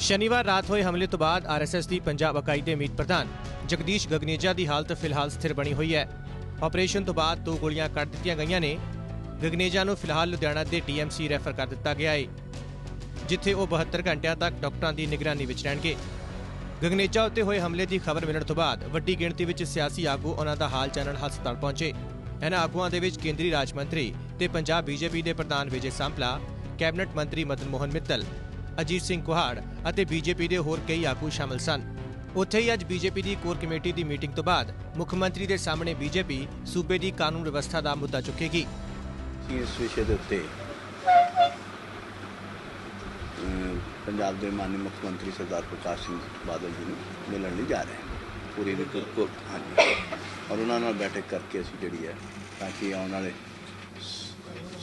ਸ਼ਨੀਵਾਰ ਰਾਤ ਹੋਏ ਹਮਲੇ ਤੋਂ ਬਾਅਦ ਆਰਐਸਐਸ ਦੀ ਪੰਜਾਬ ਇਕਾਈ ਦੇ ਮੀਤ ਪ੍ਰਧਾਨ ਜਗਦੀਸ਼ ਗਗਨੇਜਾ ਦੀ ਹਾਲਤ ਫਿਲਹਾਲ ਸਥਿਰ ਬਣੀ ਹੋਈ ਹੈ। ਆਪਰੇਸ਼ਨ ਤੋਂ ਬਾਅਦ ਦੋ ਗੋਲੀਆਂ ਕੱਢ ਦਿੱਤੀਆਂ ਗਈਆਂ ਨੇ। ਗਗਨੇਜਾ ਨੂੰ ਫਿਲਹਾਲ ਲੁਧਿਆਣਾ ਦੇ ਟੀਐਮਸੀ ਰੈਫਰ ਕਰ ਦਿੱਤਾ ਗਿਆ ਹੈ ਜਿੱਥੇ ਉਹ 72 ਘੰਟਿਆਂ ਤੱਕ ਡਾਕਟਰਾਂ ਦੀ ਨਿਗਰਾਨੀ ਵਿੱਚ ਰਹਿਣਗੇ। ਗਗਨੇਜਾ ਉੱਤੇ ਹੋਏ ਹਮਲੇ ਦੀ ਖਬਰ ਮਿਲਣ ਤੋਂ ਬਾਅਦ ਵੱਡੀ ਗਿਣਤੀ ਵਿੱਚ ਸਿਆਸੀ ਆਗੂ ਉਹਨਾਂ ਦਾ ਹਾਲ ਜਾਣਨ ਹਸਪਤਾਲ ਪਹੁੰਚੇ। ਇਹਨਾਂ ਆਗੂਆਂ ਦੇ ਵਿੱਚ ਕੇਂਦਰੀ ਰਾਜ ਮੰਤਰੀ ਤੇ ਪੰਜਾਬ ਬੀਜੇਪੀ ਦੇ ਪ੍ਰਧਾਨ ਵਿਜੇ ਸਾਂਪਲਾ, ਕੈਬਨਿਟ ਮੰਤਰੀ ਮਦਨ ਮੋਹਨ ਮਿੱਤਲ ਅਜੀਤ ਸਿੰਘ ਕੁਹਾੜ ਅਤੇ ਬੀਜੇਪੀ ਦੇ ਹੋਰ ਕਈ ਆਗੂ ਸ਼ਾਮਲ ਸਨ। ਉੱਥੇ ਹੀ ਅੱਜ ਬੀਜੇਪੀ ਦੀ ਕੋਰ ਕਮੇਟੀ ਦੀ ਮੀਟਿੰਗ ਤੋਂ ਬਾਅਦ ਮੁੱਖ ਮੰਤਰੀ ਦੇ ਸਾਹਮਣੇ ਬੀਜੇਪੀ ਸੂਬੇ ਦੀ ਕਾਨੂੰਨ ਵਿਵਸਥਾ ਦਾ ਮੁੱਦਾ ਚੁੱਕੇਗੀ। ਇਸ ਵਿਸ਼ੇ ਦੇ ਉੱਤੇ ਪੰਜਾਬ ਦੇ ਮਾਨਯ ਮੁੱਖ ਮੰਤਰੀ ਸਰਦਾਰ ਪ੍ਰਕਾਸ਼ ਸਿੰਘ ਬਾਦਲ ਜੀ ਨੂੰ ਮਿਲਣ ਲਈ ਜਾ ਰਹੇ ਹਾਂ ਪੂਰੀ ਦੀ ਹਾਂਜੀ। ਔਰ ਉਹਨਾਂ ਨਾਲ ਬੈਠਕ ਕਰਕੇ ਅਸੀਂ ਜਿਹੜੀ ਹੈ, ਤਾਂ ਕਿ ਆਉਣ ਵਾਲੇ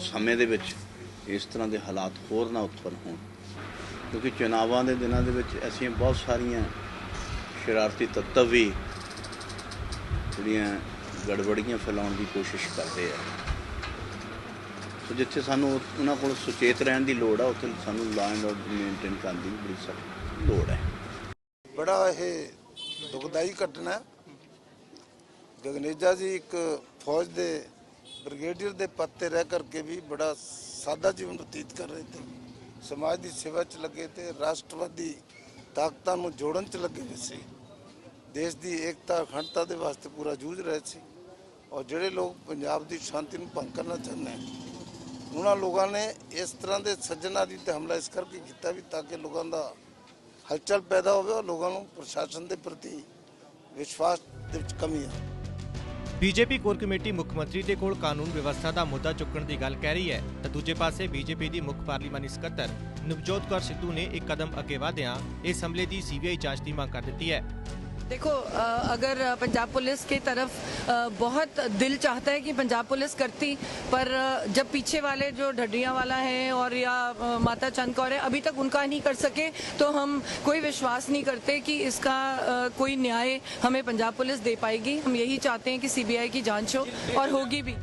ਸਮੇਂ ਦੇ ਵਿੱਚ ਇਸ ਤਰ੍ਹਾਂ ਦੇ ਹਾਲਾਤ ਹੋਰ ਨਾ ਉਤਪਨ ਹੋਣ। ਕਿਉਂਕਿ ਚੁਣਾਵਾਂ ਦੇ ਦਿਨਾਂ ਦੇ ਵਿੱਚ ਐਸੀਆਂ ਬਹੁਤ ਸਾਰੀਆਂ ਸ਼ਰਾਰਤੀ ਤੱਤਵ ਵੀ ਜਿਹੜੀਆਂ ਗੜਬੜੀਆਂ ਫੈਲਾਉਣ ਦੀ ਕੋਸ਼ਿਸ਼ ਕਰਦੇ ਆ। ਸੋ ਜਿੱਥੇ ਸਾਨੂੰ ਉਹਨਾਂ ਕੋਲ ਸੁਚੇਤ ਰਹਿਣ ਦੀ ਲੋੜ ਆ, ਉੱਥੇ ਸਾਨੂੰ ਲਾ ਐਂਡ ਆਰਡਰ ਮੇਨਟੇਨ ਕਰਨ ਦੀ ਬੜੀ ਸਖਤ ਲੋੜ ਹੈ। ਬੜਾ ਇਹ ਦੁਖਦਾਈ ਘਟਨਾ ਹੈ। ਗਗਨੇਜਾ ਜੀ ਇੱਕ ਫੌਜ ਦੇ ਬ੍ਰਿਗੇਡੀਅਰ ਦੇ ਪੱਤੇ ਰਹਿ ਕਰਕੇ ਵੀ ਬੜਾ ਸਾਦਾ ਜੀਵਨ ਬਤੀਤ ਕਰ ਰਹੇ ਤੇ ਸਮਾਜ ਦੀ ਸੇਵਾ 'ਚ ਲੱਗੇ ਤੇ ਰਾਸ਼ਟਰਵਾਦੀ ਤਾਕਤਾਂ ਨੂੰ ਜੋੜਨ 'ਚ ਲੱਗੇ ਹੋਏ ਸੀ। ਦੇਸ਼ ਦੀ ਏਕਤਾ, ਅਖੰਡਤਾ ਦੇ ਵਾਸਤੇ ਪੂਰਾ ਜੂਝ ਰਹੇ ਸੀ। ਔਰ ਜਿਹੜੇ ਲੋਕ ਪੰਜਾਬ ਦੀ ਸ਼ਾਂਤੀ ਨੂੰ ਭੰਗ ਕਰਨਾ ਚਾਹੁੰਦੇ ਹਨ, ਉਹਨਾਂ ਲੋਕਾਂ ਨੇ ਇਸ ਤਰ੍ਹਾਂ ਦੇ ਸੱਜਣਾ ਦੀ ਤੇ ਹਮਲਾ ਇਸ ਕਰਕੇ ਕੀਤਾ ਵੀ ਤਾਂ ਕਿ ਲੋਕਾਂ ਦਾ ਹਲਚਲ ਪੈਦਾ ਹੋਵੇ ਔਰ ਲੋਕਾਂ ਨੂੰ ਪ੍ਰਸ਼ਾਸਨ ਦੇ ਪ੍ਰਤੀ ਵਿਸ਼ਵਾਸ ਦੇ ਵਿੱਚ ਕਮੀ ਆ ਬੀਜੇਪੀ ਕੋਰ ਕਮੇਟੀ ਮੁੱਖ ਮੰਤਰੀ ਦੇ ਕੋਲ ਕਾਨੂੰਨ ਵਿਵਸਥਾ ਦਾ ਮੁੱਦਾ ਚੁੱਕਣ ਦੀ ਗੱਲ ਕਹਿ ਰਹੀ ਹੈ, ਤਾਂ ਦੂਜੇ ਪਾਸੇ ਬੀਜੇਪੀ ਦੀ ਮੁੱਖ ਪਾਰਲੀਮਾਨੀ ਸਕੱਤਰ ਨਵਜੋਤ ਕੌਰ ਸਿੱਧੂ ਨੇ ਇੱਕ ਕਦਮ ਅੱਗੇ ਵਧਿਆਂ ਇਸ ਹਮਲੇ ਦੀ ਸੀਬੀਆਈ ਜਾਂਚ ਦੀ ਮੰਗ ਕਰ ਦਿੱਤੀ ਹੈ। देखो अ, अगर अ, पंजाब पुलिस की तरफ अ, बहुत दिल चाहता है कि पंजाब पुलिस करती पर अ, जब पीछे वाले जो ढड्डियां वाला है और या अ, माता चंद कौर है अभी तक उनका नहीं कर सके तो हम कोई विश्वास नहीं करते कि इसका अ, कोई न्याय हमें पंजाब पुलिस दे पाएगी हम यही चाहते हैं कि सीबीआई की जांच हो और होगी भी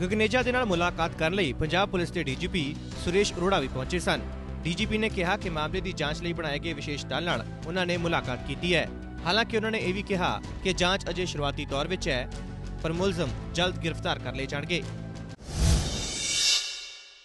ਗਗਨੇਜਾ ਦੇ ਨਾਲ ਮੁਲਾਕਾਤ ਕਰਨ ਲਈ ਪੰਜਾਬ ਪੁਲਿਸ ਦੇ ਡੀਜੀਪੀ ਸੁਰੇਸ਼ ਅਰੋੜਾ ਵੀ ਪਹੁੰਚੇ ਸਨ ਡੀਜੀਪੀ ਨੇ ਕਿਹਾ ਕਿ ਮਾਮਲੇ ਦੀ ਜਾਂਚ ਲਈ ਬਣਾਏ ਗਏ ਵਿਸ਼ੇਸ਼ ਦਲ ਨਾਲ ਉਹਨਾਂ ਨੇ ਮੁਲਾਕਾਤ ਕੀਤੀ ਹੈ ਹਾਲਾਂਕਿ ਉਹਨਾਂ ਨੇ ਇਹ ਵੀ ਕਿਹਾ ਕਿ ਜਾਂਚ ਅਜੇ ਸ਼ੁਰੂਆਤੀ ਦੌਰ ਵਿੱਚ ਹੈ, ਪਰ ਮੁਲਜ਼ਮ ਜਲਦ ਗ੍ਰਿਫਤਾਰ ਕਰ ਲਏ ਜਾਣਗੇ।